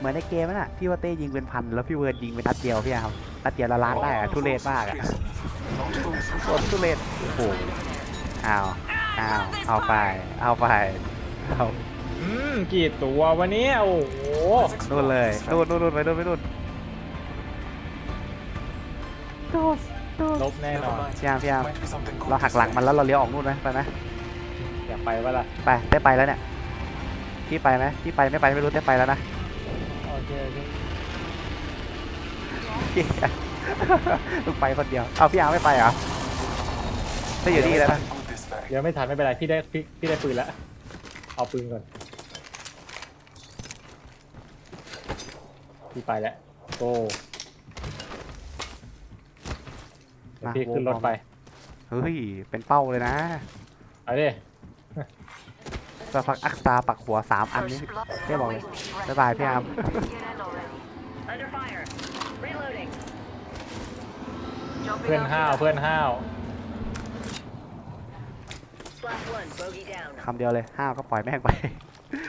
เหมือนในเกมนั่นน่ะพี่ว่าเต้ยิงเป็นพันแล้วพี่เวิร์ดยิงเป็นนัดเดียวพี่ครับนัดเดียวละล้านได้อะทุเรศมากอะโคตรทุเรศโอ้โหอ้าวอ้าวเอาไป เอาไปเอาอืมกี่ตัววันนี้โอ้โหนู่นเลยนู่นนู่นนู่นไปนู่นไปนู่นโดดโดดลบแน่นอนพี่ยามพี่ยามเราหักหลังมันแล้วเราเลี้ยวออกนู่นไหมไปไหมอยากไปวะล่ะไปได้ไปแล้วเนี่ยพี่ไปไหมพี่ไปไม่ไปไม่รู้ได้ไปแล้วนะโอ เคโอเคเหี้ยมึงไปคนเดียว เอาพี่อาร์ไม่ไปเหรอถ้าอยู่นี่แล้วนะ เดี๋ยวไม่ทันไม่เป็นไรพี่ได้พี่พี่ได้ปืนแล้ว เอาปืนก่อนพี่ไปแล้วโก้เดี๋ยวพี่ขึ้นรถไปเฮ้ย เป็นเป้าเลยนะเอาดิสักพักอักตาปักหัวสามอันนี้ไม่บอกเลยบ๊ายบายพี่อาร์ม Under fire. Reloading. เพื่อนห้าวเพื่อนห้าว Slash one. Bogey down. คำเดียวเลยห้าวก็ปล่อยแม่งไป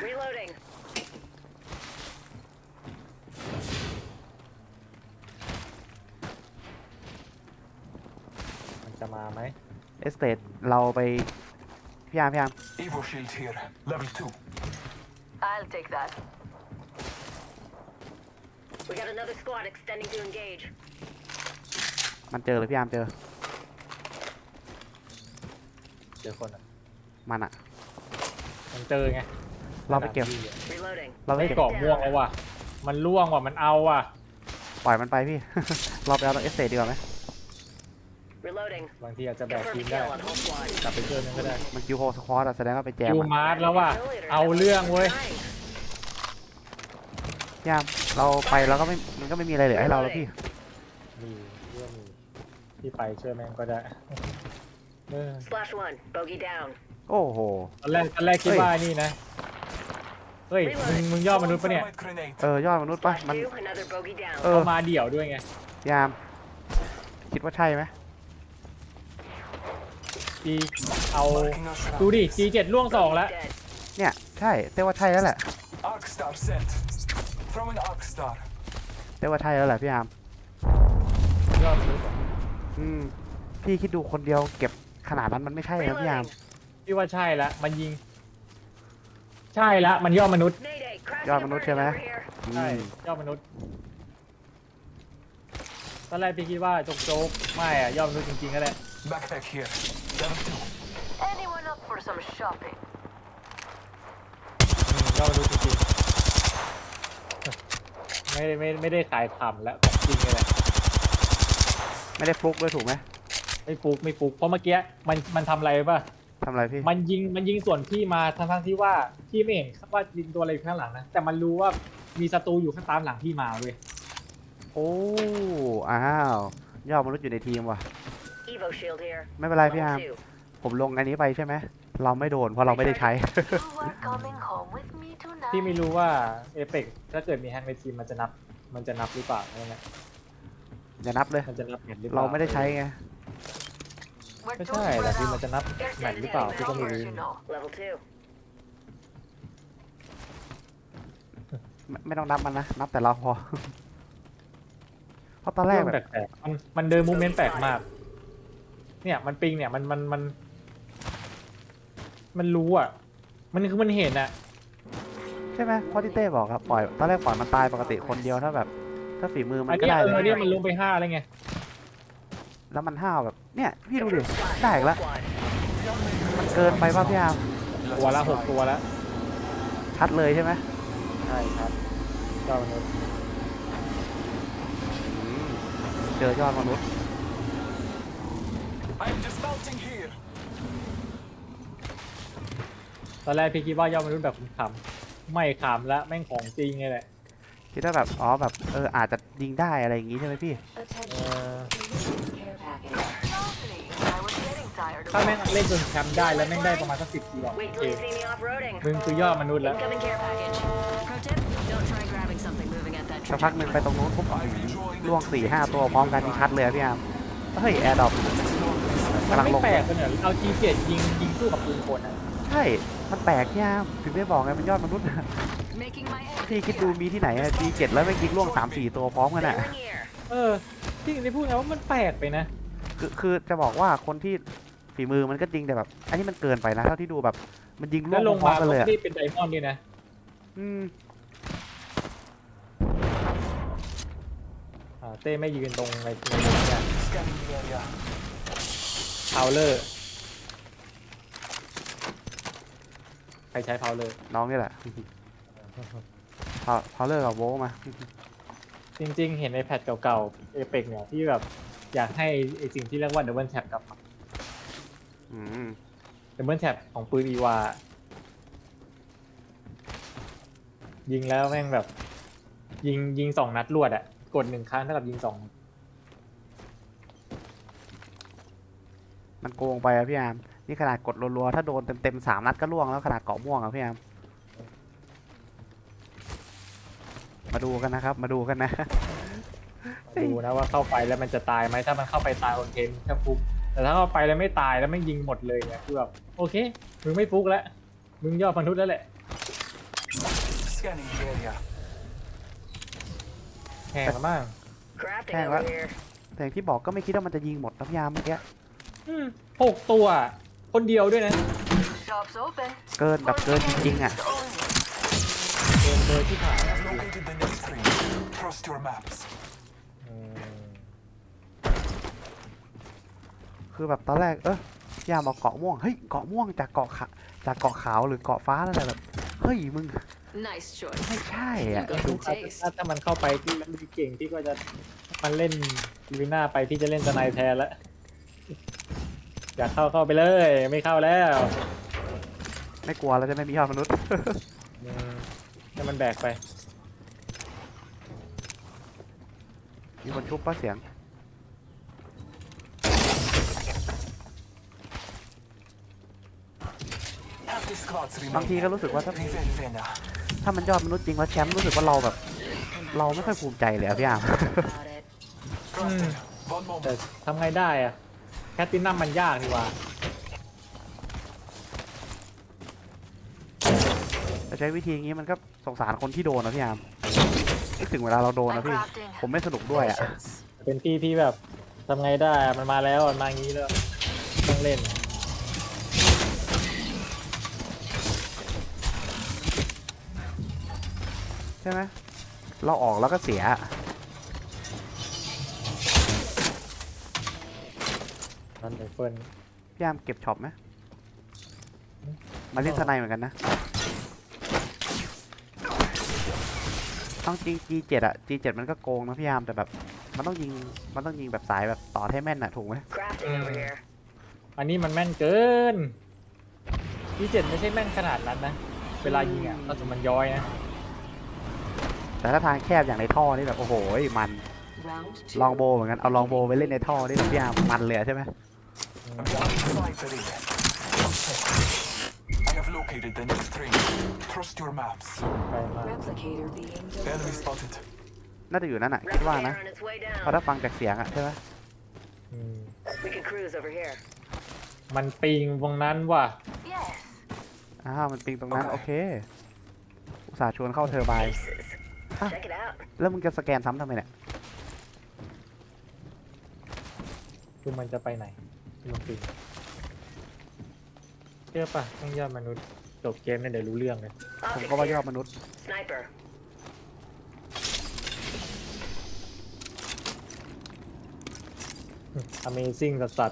Reloading. มันจะมาไหมเอสเตดเราไปพี่อาร์มพี่อาร์ม Evo shield here, level 2. I'll take that. We got another squad extending to engage. มันเจอเลยพี่อาร์มเจอ เจอคนอะมันอะมันเจอไงเราไปเก็บ Reloading. เราไปไม่เก็บเกาะม่วงแล้วว่ะ มันล่วงว่ะ มันเอาว่ะ ปล่อยมันไปพี่ เราไปเอาตัวเอสเตดดีกว่าไหม Reloading. บางทีอาจจะแบก Confirm ทีม kill ได้ on whole squad. กลับไปช่วยมันก็ได้มันคิวโฮสควอตอะแสดงว่าไปแจมคิวอะมาร์ทแล้วว่ะ Kill เอาเรื่องเว้ย Nice. พี่อาร์มเราไปแล้วก็ไม่มันก็ไม่มีอะไรเหลือให้เราแล้วพี่ มีเรื่องมี ที่ไปช่วยแม่งก็ได้เออ Slash one. Bogey down. โอ้โห ตอนแรกตอนแรกคิดเฮ้ย ว่านี่นะ เฮ้ย มึงมึงย่อมนุษย์ปะเนี่ย Thermite grenade. เออยอดมนุษย์ปะ Slash มัน two. Another bogey down. เออเขามาเดี่ยวด้วยไงพี่อาร์มคิดว่าใช่ไหมจีเอา Marking our surroundings. ดูดิ G7 ล่วงสองแล้ว Dead. เนี่ยใช่เต้ว่าใช่แล้วแหละ Arc star sent. Throwing arc star. เต้ว่าใช่แล้วแหละพี่อาร์มยอดมนุษย์อะ อืมพี่คิดดูคนเดียวเก็บขนาดนั้นมันไม่ใช่นะพี่อาร์ม Reloading. พี่ว่าใช่ละมันยิง ใช่ละมันย่อมนุษย์ Mayday. Crash ยอดมนุษย์ใช่ไหม over here. อืใช่มย่อมมนุษย์ตอนแรกพี่คิดว่าโจ๊กโจ๊กไม่อะย่อมมนุษย์จริงๆก็แหละ Backpack here. Level 2. Anyone up for some shopping? อืมย่อมมนุษย์จริงๆไม่ได้ไม่ไม่ได้ขายขำแล้วของจริงเลยแหละ ไม่ได้ฟลุกด้วยถูกไหมไม่ฟุกไม่ฟุกเพราะเมื่อกี้มันมันทำอะไรป่ะ ทำอะไรพี่ มันยิงมันยิงส่วนพี่มาทั้งทั้งๆที่ว่าพี่ไม่เห็นว่ายิงตัวอะไรอยู่ข้างหลังนะแต่มันรู้ว่ามีศัตรูอยู่ข้างตามหลังพี่มาเว้ยโอ้ อ้าว ยอดมนุษย์อยู่ในทีมว่ะ Evo shield here. ไม่เป็นไรพี่ Level อาร์ม two. ผมลงอันนี้ไปใช่ไหม เราไม่โดนเพราะเราไม่ได้ใช้ You are coming home with me tonight. พี่ไม่รู้ว่าเอเปกถ้าเกิดมีแฮงในทีมมันจะนับมันจะนับหรือเปล่าใช่ไหม อย่านับเลย มันจะนับแมตช์หรือเปล่าเราไม่ได้ใช้ไง We're ไม่ too ใช่แต่ spread ทีม out. มันจะนับ There's แมตช์หรือเปล่า many พี่ก็ไม่รู้ numbers, you know. Level two. ไม่ไม่ต้องนับมันนะ นับแต่เราพอ เพราะตอนแรเรื่กองแบบแปลกๆมันมันเดินมูเมนต์แปลกมาก เนี่ยมันปิงเนี่ยมันมันมัน มันรู้อะ มันคือมันเห็นอะ ใช่ไหมเพราะที่เต้บอกครับปล่อย ตอนแรกปล่อยมันตายปกติคนเดียวถ้าแบบ ถ้าฝีมือมัอันนก็เนี้ยได้เอเลอยเนี่ยมันลงไปห้าแล้วไงแล้วมันห้าวแบบเนี่ยพี่ดูดิ Confirm squad. ได้อีกแล้ว Squad. มันเกินไปป่ะพี่อาร์มตัวละหกตัวแล้วชัดเลยใช่ไหมใช่ครับเจ้ามนุษย์อืมเจอยอดมนุษย์ I'm dismounting here. ตอนแรกพี่คิดว่ายอดมนุษย์แบบขำๆไม่ขำแล้วแม่งของจริงไงแหละ คิดว่าแบบอ๋อแบบเอออาจจะยิงได้อะไรอย่างงี้ใช่ไหมพี่เอ Attention. อ Care package. Lovely. I was getting tired of ถ้าแม่ง waiting. เล่นจนแชมป์ได้แล้วแม่งได้ประมาณสักสิบทีหรอก Wait โอ till เค you see me off-roading. มึงคือยอดมนุษย์แล้ว Incoming care package. Pro tip, don't try grabbing something moving at that สักพักหนึ่งไปตรงนู้นปุ๊บ I'm enjoying ล่วงสี่ห้าตัวพร้อมกันนี่ชัดเลยอะพี่อาร์มเฮ้ยแอร์ดรอปมันกำลังไม่ลงแปลกเลยเหรอเอา G7 ยิงยิงสู้กับปืนคนอะใช่ มันแปลกพี่อาร์มถึงได้บอกไงเป็นยอดมนุษย์ Making my พี่ exit คิดดู here. มีที่ไหนอะจีเจ็ดแล้วไม่ยิงล่วงสามสี่ตัวพร้อมกันอะ Barreling here. เออที่ได้พูดไงว่ามันแปลกไปนะ คือคือจะบอกว่าคนที่ฝีมือมันก็จริงแต่แบบ อันนี้มันเกินไปนะเท่าที่ดูแบบ มันยิงล่แล้ววงลงพร้อมามกันก็เลยไม่อะได้เป็นไดมอนด์ด้วยนะอืมอ่าเต้ไม่ยืนตรงในในนี้เนี่ย Scanning the area. พาวเลอร์ใครใช้พาวเลอร์น้องนี่แหละ พอพอเลิกกับโวมา จริงๆ เห็นในแพทเก่าๆ เอเปกเนี่ยที่แบบอยากให้ไอสิ่งที่เรียกว่าดับเบิลแท็บกลับมาอืมดับเบิลแท็บของปืนอีวา ยิงแล้วแม่งแบบ ยิงยิงสองนัดรวดอะกดหนึ่งครั้งเท่ากับยิงสองมันโกงไปอะพี่อาร์มนี่ขนาดกดรัวๆ ถ้าโดนเต็มๆสามนัดก็ล่วงแล้วขนาดเกาะม่วงอะพี่อาร์ม มาดูกันนะครับ มาดูกันนะ ดูนะว่าเข้าไปแล้วมันจะตายไหมถ้ามันเข้าไปตายโอนเทนแค่ฟุกแต่ถ้าเข้าไปแล้วไม่ตายแล้วไม่ยิงหมดเลยเนี่ยคือแบบโอเคมึงไม่ฟุกแล้วมึงยอดมนุษย์แล้วแหละ Scanning the area. แหงมาก Crafting Hang over on. here. แต่อย่างที่บอกก็ไม่คิดว่ามันจะยิงหมดนะพี่อาร์มเมื่อกี้อืมหกตัว คนเดียวด้วยนะ Shop's open. เกินแบบเกินจริงๆอะ เดินเลยที่ผ่าน I have located the next ring. Trust your maps. อืมคือแบบตอนแรกเออพี่อาร์มบอกเกาะม่วงเฮ้ยเกาะม่วงจากเกาะขาจากเกาะขาวหรือเกาะฟ้าแล้วแต่แบบเฮ้ยมึง Nice choice. ไม่ใช่อะ You got ดู the ถ้า taste. ถ้าถ้ามันเข้าไปที่มันเก่งที่ก็จะมันเล่นลูน่าไปที่จะเล่นสไนแทนแล้วอยากเข้าเข้าไปเลย ไม่เข้าแล้วไม่กลัวแล้วจะไม่มียอดมนุษย์ อืม ให้มันแบกไป มีคนชุบป้าเสียง Half the squads บางที remain. ก็รู้สึกว่าถ้า Rivelvena. ถ้ามันยอดมนุษย์จริงแล้วแชมป์รู้สึกว่าเราแบบ เราไม่ค่อยภูมิใจเลยอะพี่อาร์ม About it. Crafting. One แต่ moment. ทำไงได้อะแคตตินัมมันยากนี่หว่า แต่ใช้วิธีอย่างนี้มันก็สงสารคนที่โดนนะพี่อาร์มนึกถึงเวลาเราโดน I'm นะพี่ crafting. ผมไม่สนุกด้วยอะ Patience. เป็นพี่พี่แบบทำไงได้อะมันมาแล้วมันมาอย่างนี้แล้วต้องเล่น ใช่ไหมเราออกแล้วก็เสีย นั่นเลยเฟิร์นพี่อาร์มเก็บช็อปไหมมาเล่นสไนเหมือนกันนะ ต้องจริง G7 อะ G7 มันก็โกงนะพี่อาร์มแต่แบบ มันต้องยิงมันต้องยิงแบบสายแบบต่อให้แม่นอะถูกไหม Crafting over here. อันนี้มันแม่นเกินที่เจ็ดไม่ใช่แม่นขนาดนั้นนะ เวลายิงอะก็สมมันย้อยนะ แต่ถ้าทางแคบอย่างในท่อนี่แบบโอ้โหมัน Round two. ลองโบเหมือนกันเอาลองโบไปเล่นในท่อนี่แบบพี่อาร์มมันเลยอะใช่ไหม Sniper ring. I have located the next ring. Trust your maps. ไปมาก Replicator being Enemy delivered. spotted. น่าจะอยู่นั่นอะคิดว่า Replicator นะ on its way เพราะ down. ถ้าฟังจากเสียงอะใช่ไหมอืม We can cruise over here. มันปิงตรงนั้นว่ะ Yes. อ้าวมันปิงตรงนั้นโอเค อุตส่าห์ชวนเข้าเทอร์ไบน์ Aces. Ah. Check it out. แล้วมึงจะสแกนซ้ำทำไมเนี่ย คือมันจะไปไหนมันปิง เชื่อปะต้องยอดมนุษย์จบเกมเนี่ยเดี๋ยวรู้เรื่องเลยผม Optics ก็ว่ายอ here. ดมนุษย์ Sniper. Amazing สัสสัส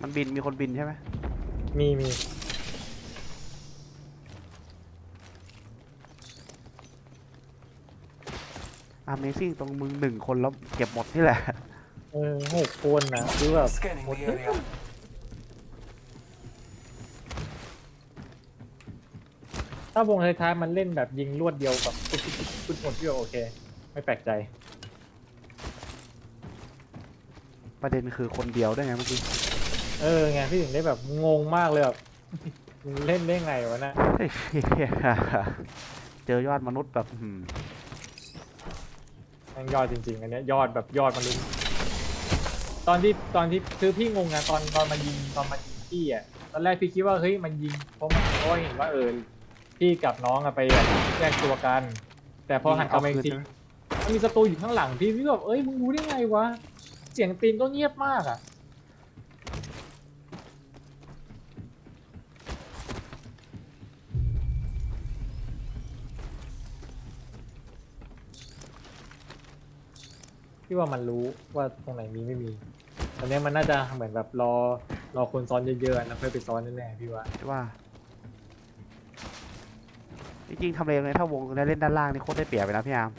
มันบินมีคนบินใช่ไหมมีมี Amazing ตรงมึงหนึ่งคนแล้วเก็บหมดนี่แหละ เออหกคนนะคือแบบ Scanning the area. ถ้าวงท้ายๆมันเล่นแบบยิงรวดเดียวแบบปุ๊บปุ๊บปุ๊บหมดที่โอเค ไม่แปลกใจ ประเด็นคือคนเดียวด้วยไงเมื่อกี้เออไงพี่ถึงได้แบบงงมากเลยแบบ มึงเล่นได้ไงวะนะเฮ้ยเจอยอดมนุษย์แบบอื้อหือแม่งยอดจริงๆ อันเนี้ยยอดแบบยอดมันลุ้น ตอนที่ตอนที่คือพี่งงนะตอนตอนมันยิงตอนมันยิงพี่อะตอนแรกพี่คิดว่าเฮ้ยมันยิงเพราะมันเพราะว่าเห็นว่าเออพี่กับน้องอะไปแบบแยกตัวกัน แต่พอหันกลับมาอีกทีมันมีศัตรูอยู่ข้างหลังพี่พี่แบบเอ้ยมึงรู้ได้ไงวะเสียงตีนก็เงียบมากอะพี่ว่ามันรู้ว่าตรงไหนมีไม่มีต อนนี้มันน่าจะเหมือนแบบรอรอคนซ้อนเยอะๆแล้วค่อยไปซ้อนแน่ๆพี่ว่าว่า จริงๆทำเลเลยถ้าวงเนี่ยเล่นด้านล่างนี่โคตรได้เปรียบไปนะพี่อาร์ม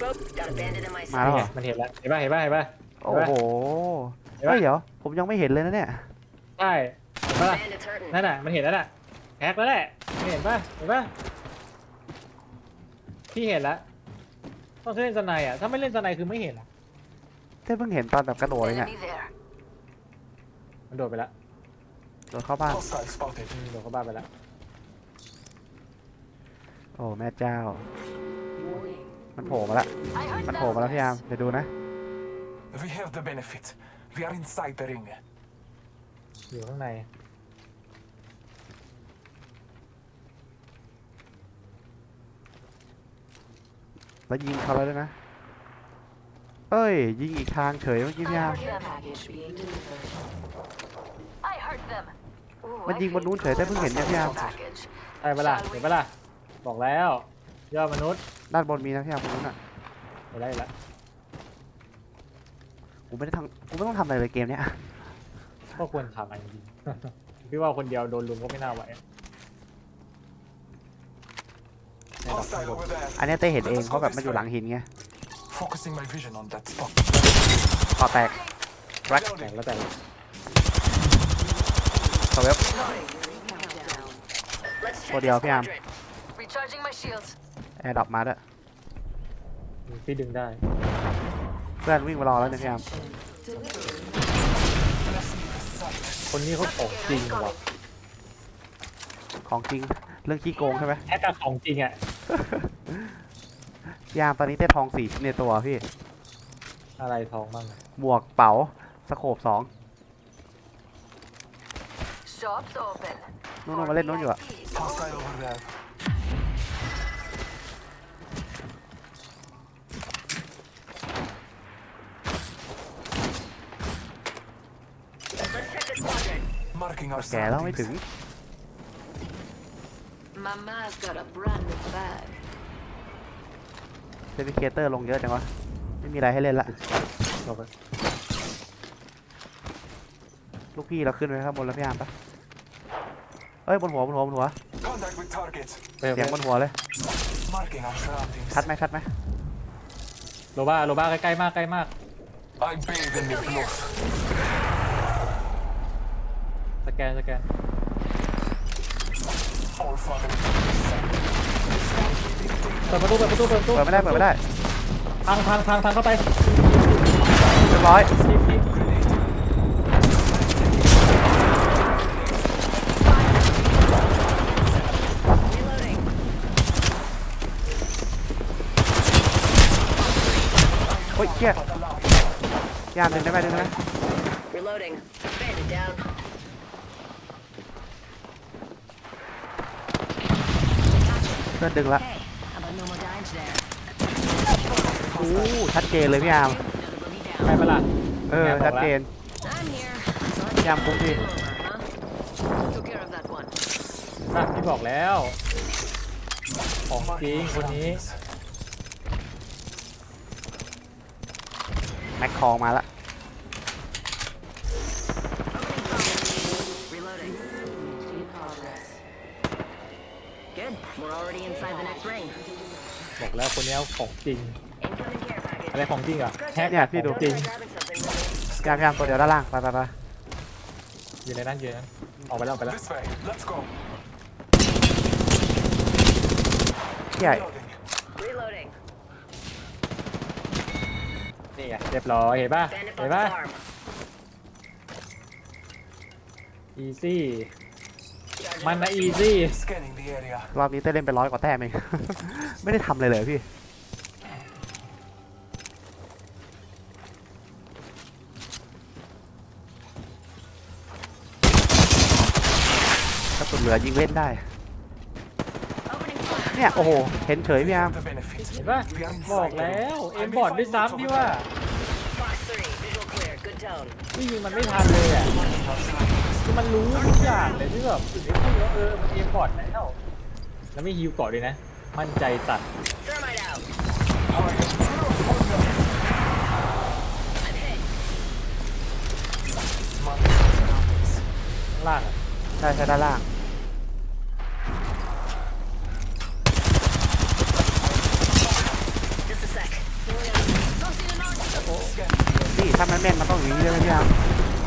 Boop, got a bandit in my มา sight. แล้วเหรอ มันเห็นแล้วเห็นป่ะเห็นป่ะเห็นป่ะ โอ้โหเห็นปะ เฮ้ยเดี๋ยว ผมยังไม่เห็นเลยนะเนี่ย ใช่เห็นป่ะล่ะ Bandit's hurting. นั่นน่ะมันเห็นแล้วน่ะแฮกแล้วแหละไม่เห็นป่ะเห็นป่ะพี่เห็นแล้วต้องเล่นสไนด์อะถ้าไม่เล่นสไนด์คือไม่เห็นอะ เต้เพิ่งเห็นตอนแบบกระโดดเลยเนี่ย Enemy there. มันโดดไปแล้วโดดเข้าบ้าน Hostile spotted. อืมโดดเข้าบ้านไปแล้วโอ้แม่เจ้า Warning. มันโผล่มาแล้ว I heard มันโผล่มาแล้วพี่อาร์ม that. เดี๋ยวดูนะ We have the benefit. We are inside the ring. อยู่ข้างในแล้วยิงเขาแล้วด้วยนะ เอ้ย ยิงอีกทางเฉยเมื่อกี้พี่อาร์ม Care package being delivered. I heard them. Ooh, มัน I ยิงบน hate นู้นเฉยแต่เพิ่งเห็นเนี่ยพี่อาร์ม package. ใช่ปะล่ะเห็นปะล่ะบอกแล้วยอดมนุษย์ด้านบนมีนะพี่อาร์มตรงนู้นอะเห็นแล้วเห็นแล้วกูไม่ได้ทำกูไม่ต้องทำอะไรเลยเกมเนี้ย ก็ควรทำอันจริงๆ พี่ว่าคนเดียวโดนลุมก็ไม่น่าไหว Hostile over there. อันเนี้ยเต้เห็นเองเพราะแบบมันอยู่หลังหินไง Focusing my vision on that spot. ต่อแตกรักแต่ Reloading. แล้วแต่สเวฟ Countdown. Let's check What this the hell, Pam? quadrant. Recharging my shields. แอร์ดรอปมาด้วยพี่ดึงได้เพื่อนวิ่งมารอแล้วเนี่ยพี่อาร์มคนนี้เขาของจริงว่ะของจริงเรื่องขี้โกงใช่ไหมแอคกับของจริงอะ พี่อาร์มตอนนี้เต้ทองสี่ชิ้นในตัวพี่ อะไรทองบ้างอะหมวกเป๋าสโคบสอง Shops open. นู่นๆมาเล่นนู้นอยู่อะ VIPs Hostile over there. Let's check this quadrant. Marking our แก่แล้วไม่ถึง Mama's got a brand new bag. เดวิเคเตอร์ลงเยอะจังวะ ไม่มีอะไรให้เล่นละจบไปลูกพี่เราขึ้นไปข้างบนแล้วพี่อาร์มปะเอ้ยบนหัวบนหัวบนหัว Contact with target. ไปเสียงบนหัวเลย Marking our surroundings. ชัดไหมชัดไหมโลบ้าโลบ้าใกล้ๆมากใกล้มาก I bathe in the blood. สแกนสแกน All father. เปิดประตูเปิดประตูเปิดประตูเปิดไม่ได้เปิดไม่ได้พังพังพังพังเข้าไปเรียบร้อยรีบรีบ Reloading. โอ้ยเชี่ยพี่อาร์มดึงได้ไหมดึงได้ไหม Reloading. Bandit down. เพื่อนดึงละ Hey, โอ้ชัดเจนเลยพี่อาร์ม Another boogie ใช่ down. ปะล่ะเออชัดเจน I'm here. So พี่อาร์มคุ้มพี่ over, huh? Took care of that one. อะพี่บอกแล้ว ของจริง Marking our คนนี้ surroundings. แม็กคองมาละ บอกแล้วคนนี้ของจริง Incoming care package. อะไรของจริงอะแฮกเนี่ยพี่ดูของจริง Try grabbing something with พี่อาร์มพี่อาร์มตัวเดียวด้านล่างไปไปไปอยู่ในนั้นอยู่ในนั้นออกไปแล้วออกไปแล้ว This way. Let's go. พี่ใหญ่ Reloading. me. Reloading. นี่ไงเรียบร้อยเห็นป่ะ Bandit เห็น bought ป่ะ this arm. easy Charging มันนะ up. easy Scanning the area. รอบนี้เต้เล่นไปร้อยกว่าแต้มเอง ไม่ได้ทำเลยเลยพี่ระสุนเหลือยิงเล่นได้ Opening fire. เนี่ย โอ้โห เห็นเฉย We พี่อาร์ม have the benefit. เห็นปะ We are บอก inside. แล้ว เอ็ม I may บอร์ด find ด้วย loot ซ้ำ over ที่ว่า Fox 3, visual clear. Good tone. ที่ยิงมันไม่ทันเลยอะ คือมันรู้ทุกอย่างเลยที่แบบถึงได้พูดว่าเออมันเอ็มบอร์ดแล้วแล้วไม่ฮิวเกาะด้วยนะ มั่นใจตัด Thermite out. I'm hit. ข้างล่างอะใช่ใช่ด้านล่าง Just a sec. Tossing an arc. นี่ถ้ามันแม่นมันต้องอย่างนี้เลยพี่อาร์ม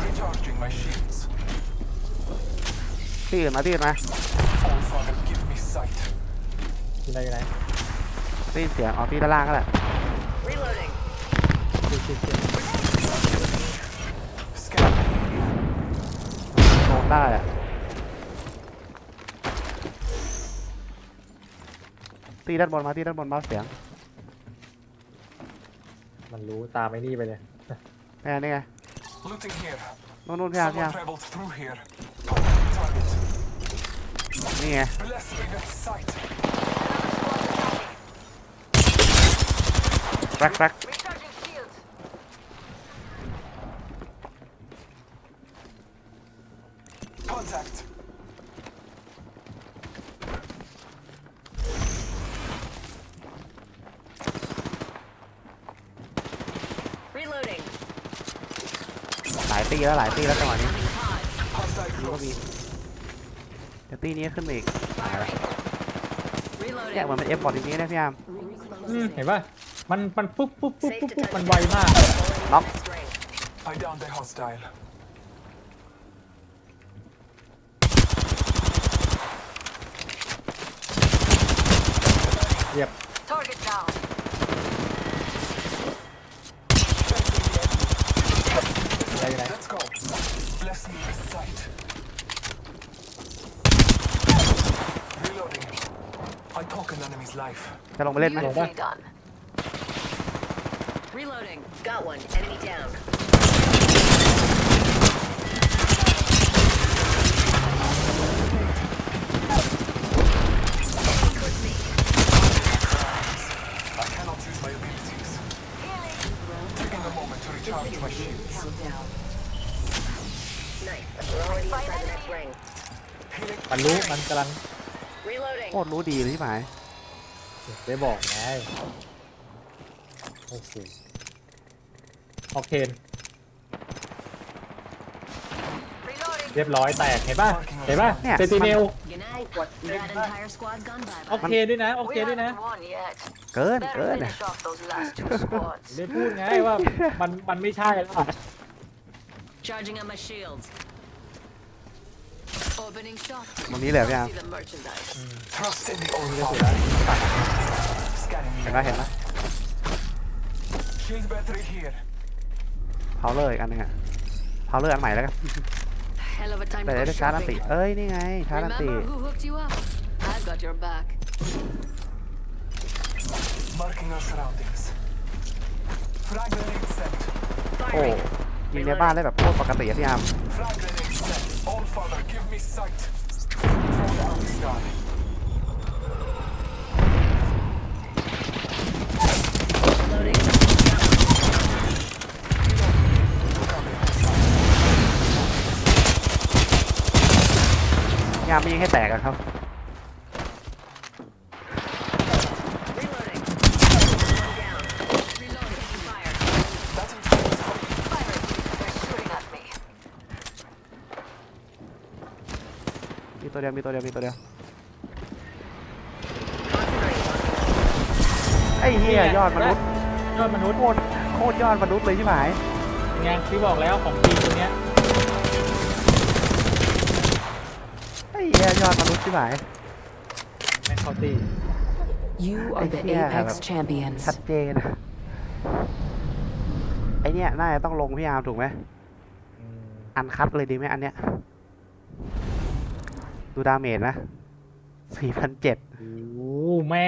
Recharging my shields. ที่อื่นมาที่อื่นมา All Father, give me sight. ที่ไหนอยู่ไหนได้ยินเสียงอ๋อที่ด้านล่างก็แหละ Reloading. ชิดชิดชิด Scanning. โดนได้อะตีด้านบนมาที่ด้านบนมาเสียงมันรู้ตามไอ้นี่ไปเลยแม่นี่ไง Looting here. นู่นนู่นพี่อาร์มพี่อา Someone ร์ม traveled through here. Contact target. นี่ไง Bless me with sight. แร็กแร็ก Recharging shields. Contact. 'Reloading. หลายตีแล้วหลายตีแล้วจังหวะนี้ Having pod. Hostile นี่ก็ close. มี เดี๋ยวตีนี้ขึ้นมาอีกตายแล้ว Reloading. เนี่ยเหมือนเป็นเอฟบอร์ดจริงๆนะพี่อาร์มอืมเห็นปะมันมันปุ๊บปุ๊บปุ๊บปุ๊บปุ๊บมันไวมาก Knock. Next ring. I downed the hostile. เรียบ Target down. อะไรอยู่ไหน Let's go. Bless me with sight. Reloading. I took an enemy's life. จะลงไปเล่นไหม Beautifully done. Reloading. Got one. Enemy down. I cannot use my abilities. Taking a moment to recharge my shields. Nice. We're already inside the next ring. Healing. มันรู้มันกำลัง Reloading. โคตรรู้ดีเลยที่หมาย ได้บอกไงโอ้โหออกเทน Reloading. เรียบร้อยแตกเห็นป่ะเห็นป่ะเนี่ย เซติเนล Good night. That entire squad's gone bye ออกเทนด้วยนะออก We เทนด้วยนะ haven't won yet. เกิน Better เกิน finish off those last two squads. ได้พูดไงว่ามันมันไม่ใช่แล้วอะ Charging on my shields. Opening shot. ตรงนี้เลยพี่อาร์ม See the merchandise. Trust in the old father. Scanning เห็น me. ไหมเห็นไหม Shield battery here. เผาเลยอีกอันหนึงอะเผาเลยอันใหม่แล้วกัน Hell of a time แต่ to ได้ go ชาร์จอันติ shopping. เอ้ย นี่ไง ชาร์จอันติ Remember who hooked you up? I've got your back. Marking our surroundings. Frag grenade set. โอ้ ยิงในบ้านได้แบบโคตรปกติอะพี่อาร์ม Frag grenade set. All father, give me sight. Throw it out the sky. Reloading. พี่อาร์มไม่ยิงให้แตกอะครับ Reloading. One down. Reloading. Fire. That includes Firing. They're shooting at me. มีตัวเดียวมีตัวเดียวมีตัวเดียว Concentrate. ไอ้เหี้ยยอดมนุษย์ยอดมนุษย์โคตรโคตรยอดมนุษย์เลยใช่ไหมไงที่บอกแล้วของจริงตัวเนี้ยไอ้เหี้ยยอดมนุษย์ใช่ไหมแมนคอตี้ You are the Yeah, Apex but- champions. ชัดเจนไอเนี้ยน่าจะต้องลงพี่อาร์มถูกไหมอันคัดเลยดีไหมอันเนี้ย ดูดาเมจนะ4,007โอ้แม่